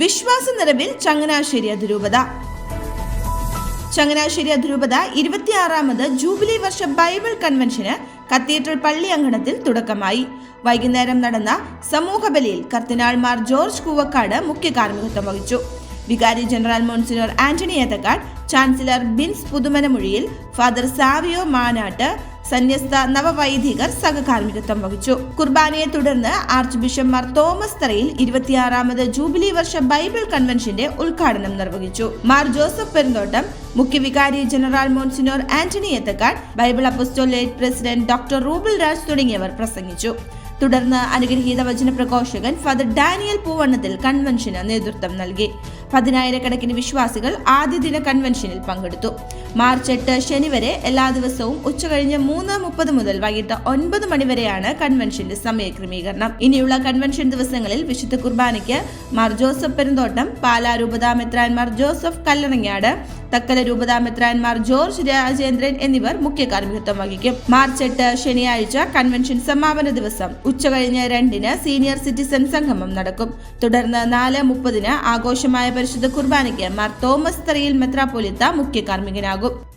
വിശ്വാസ നിറവിൽ ചങ്ങനാശ്ശേരി അതിരൂപത. ചങ്ങനാശ്ശേരി അതിരൂപത ഇരുപത്തിയാറാമത് ജൂബിലി വർഷ ബൈബിൾ കൺവെൻഷന് കത്തീഡ്രൽ പള്ളി അങ്കണത്തിൽ തുടക്കമായി. വൈകുന്നേരം നടന്ന സമൂഹബലിയിൽ കർദിനാൾ മാർ ജോർജ് കൂവക്കാട് മുഖ്യ കാർമ്മികത്വം വഹിച്ചു. വികാരി general monsignor Antony Ethakkad chancellor Bins Puthumanamozhiyil father Savio Manattu സന്യസ്ത നവവൈദികർ സഹകാർമ്മികത്വം വഹിച്ചു. കുർബാനയെ തുടർന്ന് ആർച്ച് ബിഷപ്പ്മാർ തോമസ് തറയിൽ ഇരുപത്തിയാറാമത് ജൂബിലി വർഷ ബൈബിൾ കൺവെൻഷന്റെ ഉദ്ഘാടനം നിർവഹിച്ചു. Mar Joseph Perumthottam മുഖ്യവികാരി general monsignor Antony Ethakkad Bible apostolate president doctor Ruble Raj തുടങ്ങിയവർ പ്രസംഗിച്ചു. തുടർന്ന് അനുഗ്രഹീത വചന പ്രഘോഷകൻ ഫാദർ ഡാനിയൽ പൂവണ്ണത്തിൽ കൺവെൻഷന് നേതൃത്വം നൽകി. പതിനായിരക്കണക്കിന് വിശ്വാസികൾ ആദ്യ ദിന കൺവെൻഷനിൽ പങ്കെടുത്തു. മാർച്ച് എട്ട് ശനി വരെ എല്ലാ ദിവസവും ഉച്ചകഴിഞ്ഞ് മൂന്ന് മുപ്പത് മുതൽ വൈകിട്ട് ഒൻപത് മണിവരെയാണ് കൺവെൻഷന്റെ സമയക്രമീകരണം. ഇനിയുള്ള കൺവെൻഷൻ ദിവസങ്ങളിൽ വിശുദ്ധ കുർബാനയ്ക്ക് മാർ ജോസഫ് പെരുന്തോട്ടം പാലാ രൂപതാ മെത്രാൻമാർ ജോസഫ് കല്ലറങ്ങാട് തക്കല രൂപതാ ജോർജ് രാജേന്ദ്രൻ എന്നിവർ മുഖ്യ കാർമ്മികത്വം വഹിക്കും. മാർച്ച് എട്ട് ശനിയാഴ്ച കൺവെൻഷൻ സമാപന ദിവസം. ഉച്ചകഴിഞ്ഞ് രണ്ടിന് സീനിയർ സിറ്റിസൺ സംഗമം നടക്കും. തുടർന്ന് നാല് മുപ്പതിന് ആഘോഷമായ പരിശുദ്ധ കുർബാനയ്ക്ക് മാർ തോമസ് തറയിൽ മെത്രാപ്പൊലിത്ത മുഖ്യ കാർമ്മികനാകും